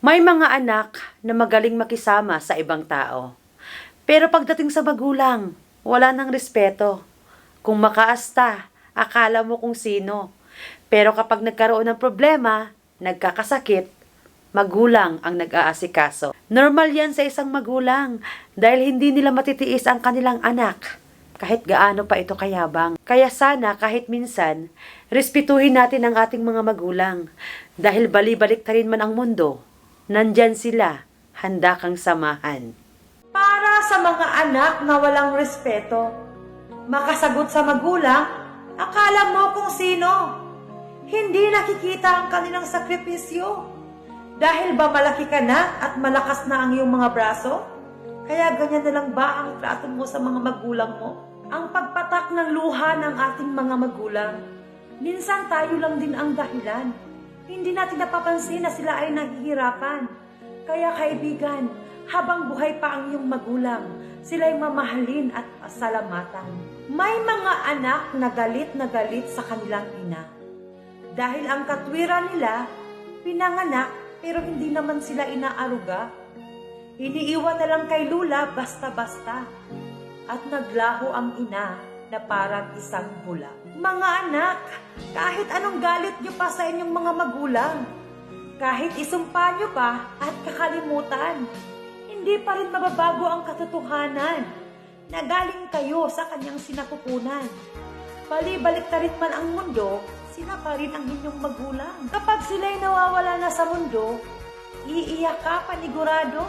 May mga anak na magaling makisama sa ibang tao. Pero pagdating sa magulang, wala nang respeto. Kung makaasta, akala mo kung sino. Pero kapag nagkaroon ng problema, nagkakasakit, magulang ang nag-aasikaso. Normal yan sa isang magulang dahil hindi nila matitiis ang kanilang anak kahit gaano pa ito kayabang. Kaya sana kahit minsan, respetuhin natin ang ating mga magulang dahil bali-balik ta rin man ang mundo. Nandyan sila, handa kang samahan. Para sa mga anak na walang respeto, makasagot sa magulang, akala mo kung sino. Hindi nakikita ang kanilang sakripisyo. Dahil ba malaki ka na at malakas na ang iyong mga braso? Kaya ganyan na lang ba ang trato mo sa mga magulang mo? Ang pagpatak ng luha ng ating mga magulang. Minsan tayo lang din ang dahilan. Hindi natin napapansin na sila ay nahihirapan. Kaya kaibigan, habang buhay pa ang iyong magulang, sila'y mamahalin at pasalamatan. May mga anak na galit na galit sa kanilang ina. Dahil ang katwiran nila, pinanganak pero hindi naman sila inaaruga. Iniiwan na lang kay Lula basta-basta. At naglaho ang ina na parang isang bula. Mga anak, kahit anong galit niyo pa sa inyong mga magulang, kahit isumpa niyo pa at kakalimutan, hindi pa rin mababago ang katotohanan na galing kayo sa kanyang sinapupunan. Balibalik ta rin man ang mundo, sila pa rin ang inyong magulang. Kapag sila'y nawawala na sa mundo, iiyak ka panigurado.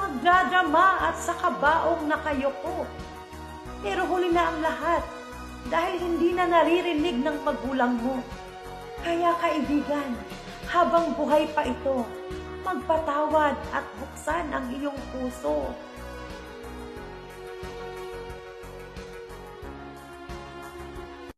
Magdradrama at sa kabaong na kayo po. Pero huli na ang lahat dahil hindi na naririnig ng magulang mo. Kaya kaibigan, habang buhay pa ito, magpatawad at buksan ang iyong puso